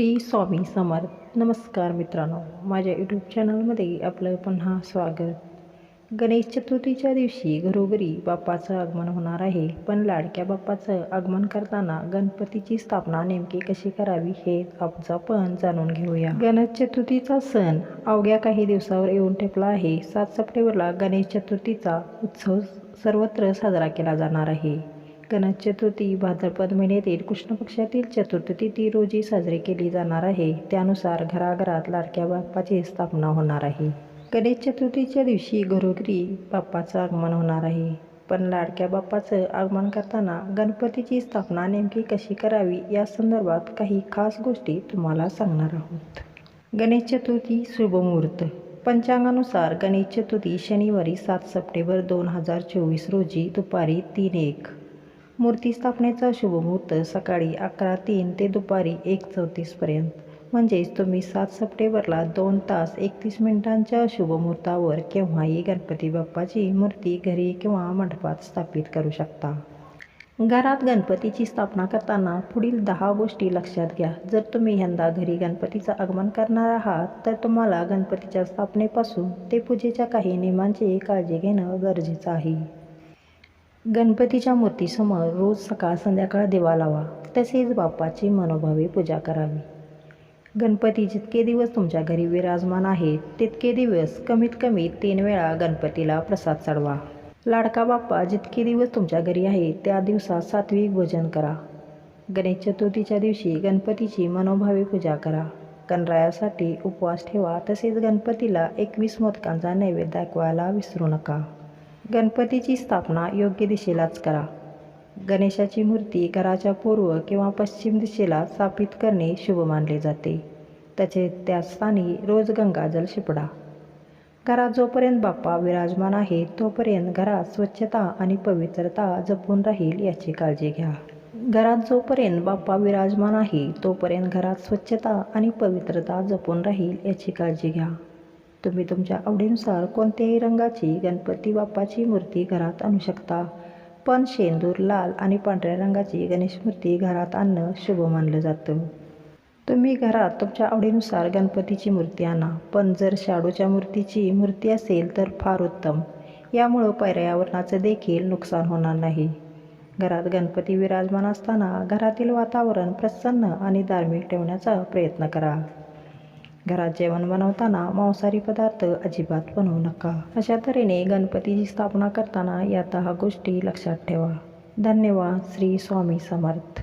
श्री स्वामी समर्थ. नमस्कार मित्रांनो. माझ्या यूट्यूब चॅनलमध्ये आपलं पुन्हा स्वागत. गणेश चतुर्थीच्या दिवशी घरोघरी बाप्पाचं आगमन होणार आहे. पण लाडक्या बाप्पाचं आगमन करताना गणपतीची स्थापना नेमकी कशी करावी हे आज आपण जाणून घेऊया. गणेश चतुर्थीचा सण अवघ्या काही दिवसावर येऊन ठेपला आहे. सात सप्टेंबरला गणेश चतुर्थीचा उत्सव सर्वत्र साजरा केला जाणार आहे. गणेश चतुर्थी भाद्रपद महिन्यातील कृष्ण पक्षातील चतुर्थी तिथी रोजी साजरी केली जाणार आहे. त्यानुसार घराघरात लाडक्या बाप्पाची स्थापना होणार आहे. गणेश चतुर्थीच्या दिवशी घरोघरी बाप्पाचं आगमन होणार आहे. पण लाडक्या बाप्पाचं आगमन करताना गणपतीची स्थापना नेमकी कशी करावी या संदर्भात काही खास गोष्टी तुम्हाला सांगणार आहोत. गणेश चतुर्थी शुभमुहूर्त पंचांगानुसार गणेश चतुर्थी शनिवारी सात सप्टेंबर दोन हजार चोवीस रोजी दुपारी तीन एक. मूर्ती स्थापनेचा शुभमुहूर्त सकाळी अकरा तीन ते दुपारी एक चौतीसपर्यंत म्हणजेच तुम्ही सात सप्टेंबरला दोन तास एकतीस मिनिटांच्या शुभमुहूर्तावर केव्हाही गणपती बाप्पाची मूर्ती घरी किंवा मंडपात स्थापित करू शकता. घरात गणपतीची स्थापना करताना पुढील दहा गोष्टी लक्षात घ्या. जर तुम्ही यंदा घरी गणपतीचं आगमन करणार आहात तर तुम्हाला गणपतीच्या स्थापनेपासून ते पूजेच्या काही नियमांची काळजी घेणं गरजेचं आहे. गणपतीच्या मूर्तीसमोर रोज सकाळ संध्याकाळ दिवा लावा तसेच बाप्पाची मनोभावे पूजा करावी. गणपती जितके दिवस तुमच्या घरी विराजमान आहेत तितके दिवस कमीत कमी तीन वेळा गणपतीला प्रसाद चढवा. लाडका बाप्पा जितके दिवस तुमच्या घरी आहे त्या दिवसात सात्विक भोजन करा. गणेश चतुर्थीच्या दिवशी गणपतीची मनोभावे पूजा करा. गणरायासाठी उपवास ठेवा तसेच गणपतीला एकवीस मोदकांचा नैवेद्य दाखवायला विसरू नका. गणपतीची स्थापना योग्य दिशेलाच करा. गणेशाची मूर्ती घराच्या पूर्व किंवा पश्चिम दिशेला स्थापित करणे शुभ मानले जाते. त्याचे त्या स्थानी रोज गंगाजल शिपडा. घरात जोपर्यंत बाप्पा विराजमान आहे तोपर्यंत घरात स्वच्छता आणि पवित्रता जपून राहील याची काळजी घ्या. घरात जोपर्यंत बाप्पा विराजमान आहे तोपर्यंत घरात स्वच्छता आणि पवित्रता जपून राहील याची काळजी घ्या. तुम्ही तुमच्या आवडीनुसार कोणत्याही रंगाची गणपती बाप्पाची मूर्ती घरात आणू शकता. पण शेंदूर लाल आणि पांढऱ्या रंगाची गणेश मूर्ती घरात आणणं शुभ मानलं जातं. तुम्ही घरात तुमच्या आवडीनुसार गणपतीची मूर्ती आणा. पण जर शाडूच्या मूर्तीची मूर्ती असेल तर फार उत्तम. यामुळं पर्यावरणाचं देखील नुकसान होणार नाही. घरात गणपती विराजमान असताना घरातील वातावरण प्रसन्न आणि धार्मिक ठेवण्याचा प्रयत्न करा. घरात जेवण बनवताना मांसाहारी पदार्थ अजिबात बनवू नका. अशा तऱ्हेने गणपतीची स्थापना करताना या दहा गोष्टी लक्षात ठेवा. धन्यवाद. श्री स्वामी समर्थ.